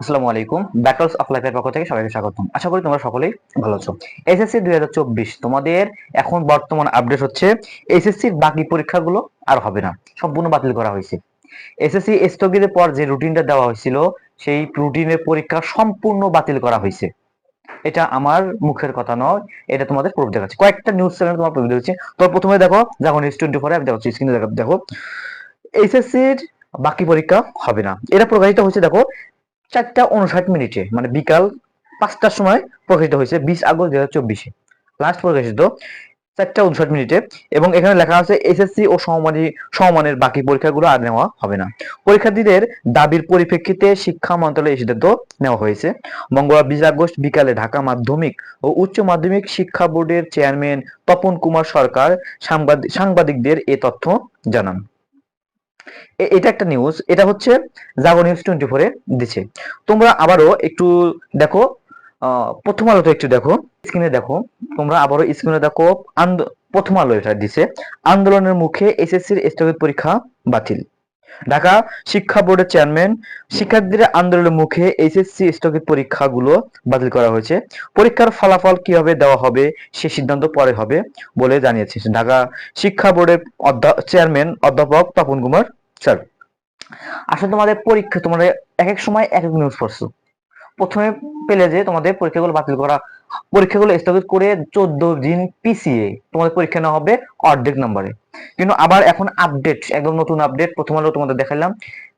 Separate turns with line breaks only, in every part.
আসসালামু আলাইকুম। Battles of লাইফের পক্ষ থেকে সবাইকে স্বাগতম। আশা করি তোমরা সকলেই ভালো আছো। এসএসসি দুই হাজার চব্বিশ, তোমাদের এখন বর্তমান আপডেট হচ্ছে এসএসসির বাকি পরীক্ষাগুলো আর হবে না। সম্পূর্ণ বাতিল করা হয়েছে। এসএসসি স্থগিতের পর যে রুটিনটা দেওয়া হয়েছিল, সেই রুটিনের পরীক্ষা সম্পূর্ণ বাতিল করা হয়েছে। এটা আমার মুখের কথা নয়, এটা তোমাদের প্রুফ দেখাচ্ছে। কয়েকটা নিউজ চ্যানেল তোমার প্রুফ দিচ্ছি তো প্রথমে দেখো, যখন নিউজ টোয়েন্টি ফোরে দেখাচ্ছি স্ক্রিনে দেখো বাকি পরীক্ষা হবে না। এটা প্রকাশিত হয়েছে, দেখো চারটা উনষাট মিনিটে মানে বিকাল পাঁচটার সময় প্রকাশিত হয়েছে, বিশ আগস্ট দুই হাজার চব্বিশে। লাস্ট প্রকাশিত, চারটা উনষাট মিনিটে, এবং এখানে লেখা আছে, এসএসসি ও সমমানী, সমমানের বাকি পরীক্ষাগুলো আর নেওয়া হবে না। পরীক্ষার্থীদের দাবির পরিপ্রেক্ষিতে শিক্ষা মন্ত্রণালয়ে এই সিদ্ধান্ত নেওয়া হয়েছে। মঙ্গলবার বিশ আগস্ট বিকালে ঢাকা মাধ্যমিক ও উচ্চ মাধ্যমিক শিক্ষা বোর্ডের চেয়ারম্যান তপন কুমার সরকার সাংবাদিক সাংবাদিকদের এ তথ্য জানান। এটা একটা নিউজ এটা হচ্ছে জাগো নিউজ টোয়েন্টি ফোরে দিচ্ছে। তোমরা আবারও একটু দেখো প্রথম আলোতে একটু দেখো স্ক্রিনে দেখো, তোমরা আবারও স্ক্রিনে দেখো প্রথম আলো এটা দিছে আন্দোলনের মুখে এসএসসির স্থগিত পরীক্ষা বাতিল। ঢাকা শিক্ষা বোর্ডের চেয়ারম্যান শিক্ষার্থীদের আন্দোলনের মুখে এইচএসসি স্থগিত পরীক্ষাগুলো বাতিল করা হয়েছে। পরীক্ষার ফলাফল কীভাবে দেওয়া হবে, সে সিদ্ধান্ত পরে হবে বলে জানিয়েছে। ঢাকা শিক্ষা বোর্ডের চেয়ারম্যান অধ্যাপক তপন কুমার স্যার আসলে তোমাদের পরীক্ষা, তোমরা এক এক সময় এক এক নিউজ পড়ছো। প্রথমে পেলে যে তোমাদের পরীক্ষাগুলো বাতিল করা, পরীক্ষাগুলো স্থগিত করে চোদ্দ দিন পিছিয়ে তোমাদের পরীক্ষা নেওয়া হবে অর্ধেক নম্বরে। কিন্তু আবার এখন আপডেট একদম নতুন আপডেট প্রথম আলো তোমাদের দেখালাম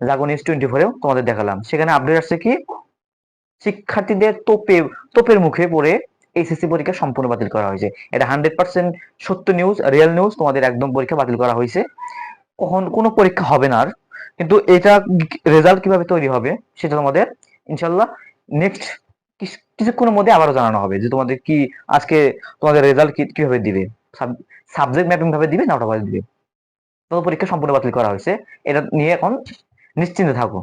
জাগো টোয়েন্টি ফোরেও তোমাদের দেখালাম। সেখানে আপডেট আসছে কি? শিক্ষার্থীদের তোপে, তোপের মুখে পড়ে এইচএসসি পরীক্ষা সম্পূর্ণ বাতিল করা হয়েছে। এটা হান্ড্রেড পার্সেন্ট সত্য নিউজ রিয়েল নিউজ তোমাদের একদম পরীক্ষা বাতিল করা হয়েছে। কখন, কোনো পরীক্ষা হবে না আর। কিন্তু এটা রেজাল্ট কীভাবে তৈরি হবে, সেটা তোমাদের ইনশাল্লাহ নেক্সট কিছুক্ষণের মধ্যে আবারও জানানো হবে যে তোমাদের কি, আজকে তোমাদের রেজাল্ট কীভাবে দিবে। সাবজেক্ট ম্যাপিং ভাবে দিবে না ওটা দিবে? তো পরীক্ষা সম্পূর্ণ বাতিল করা হয়েছে। এটা নিয়ে এখন নিশ্চিন্তে থাকো।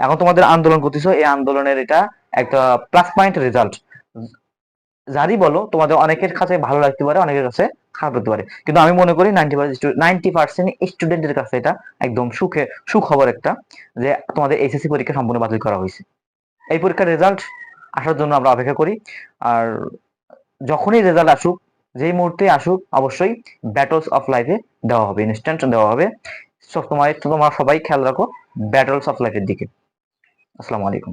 এখন তোমাদের আন্দোলন করতেছো, এই আন্দোলনের এটা একটা প্লাস পয়েন্ট রেজাল্ট যারই বলো, তোমাদের অনেকের কাছে ভালো লাগতে পারে, অনেকের কাছে খারাপ হতে পারে। কিন্তু আমি মনে করি নাইনটি নাইনটি পার্সেন্ট স্টুডেন্টের কাছে এটা একদম সুখে, সুখবর একটা যে তোমাদের এসএসসি পরীক্ষা সম্পূর্ণ বাতিল করা হয়েছে। এই পরীক্ষার রেজাল্ট আসার জন্য আমরা অপেক্ষা করি। আর যখনই রেজাল্ট আসুক, যেই মুহূর্তে আসুক, অবশ্যই ব্যাটলস অফ লাইফে দেওয়া হবে ইনস্ট্যান্ট দেওয়া হবে। সব তোমার তোমরা সবাই খেয়াল রাখো ব্যাটলস অফ লাইফের দিকে। আসসালামু আলাইকুম।